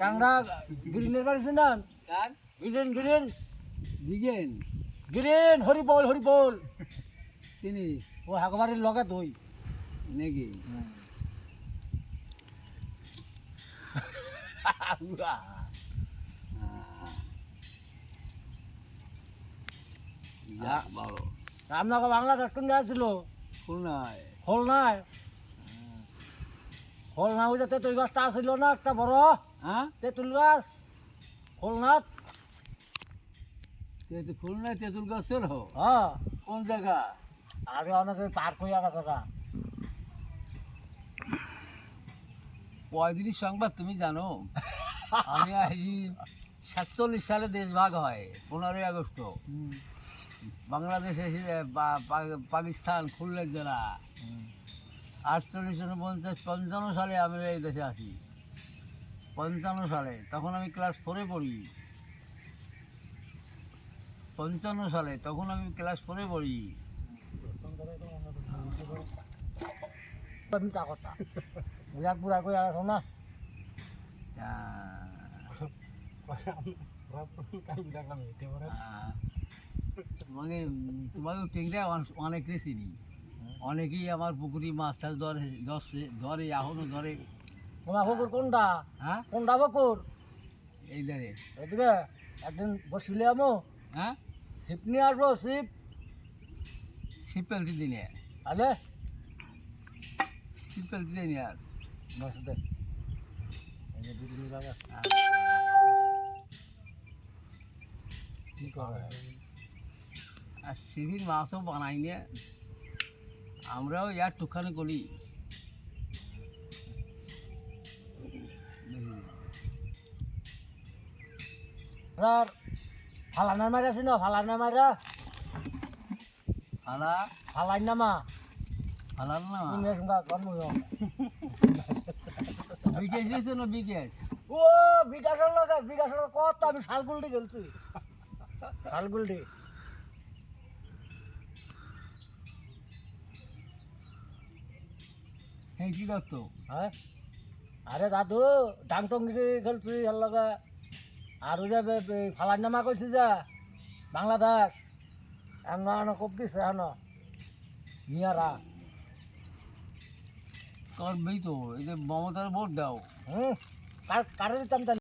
টাংরা গ্রিনের বাড়ি শুনান কার? Green green. দিগেন গ্রিন হরিবল হরিবল চিনি। ও হাগবাড়ির লগে দই। নাকি আপনাকে বাংলাদেশ কোন ছিল খুলনায়। খুলনায়। খুলনা ওই যে তেঁতুল গাছটা ছিল না একটা বড়। হ্যাঁ? তেঁতুল গাছ? খুলনাথ? খুলনায় তেঁতুল গাছের হো। হ্যাঁ। কোন জায়গা? আগে অনেকে পার্ক হয়ে গেছে গা পঁয়ত্রিশ সংবাদ তুমি জানো? আমি আছি সাতচল্লিশ সালে দেশ ভাগ হয় পনেরোই আগস্ট। বাংলাদেশ এসে পাকিস্তান খুললেন জেলা আটচল্লিশ উনপঞ্চাশ পঞ্চান্ন সালে আমি এই দেশে আসি। পঞ্চান্ন সালে তখন আমি ক্লাস ফোরে পড়ি। পঞ্চান্ন সালে তখন আমি ক্লাস ফোরে পড়ি। মিশা কথা। না? আহ, তোমাকে তোমাকে টেংরা অনেকে চিনি অনেকেই আমার পুকুরি মাছ টাছ ধরে ধরে এখনও ধরে তোমার বকুর কোনটা? হ্যাঁ? কোনটা বকুর এই ধরে এদিকে একদিন বসিলে আমো। হ্যাঁ? শিপ নিয়ে আসব ছিপ ফেলতে দিনে তাহলে? ছিপ ফেলতে দিনে আর। বসে দে। এই যে দুদিন বাবা কি করে আর সিভির মাছও বানাই নে। আমরাও ইয়ার টুকখানি করি। আর ফালানার মারা আছে না ফালানার মারা ফালা? ফালাই নামা ফালাল না তুমি সঙ্গে কর্ম বিকেশ দিয়েছে না বিকেশ? ও বিকাশের লোক বিকাশের কত আমি শালগুলটি খেলছি। শালগুলটি হ্যাঁ কী করতো? হ্যাঁ? আরে দাদু ডাং টঙ্গি খেলছি এর লগে। আর ওই যে ফালাই নামা কইছে যা বাংলাদেশ এন কব দিছে হেন মিয়ারা। করবেই তো এই যে মমতার ভোট দাও। হুম কার কারে দিতাম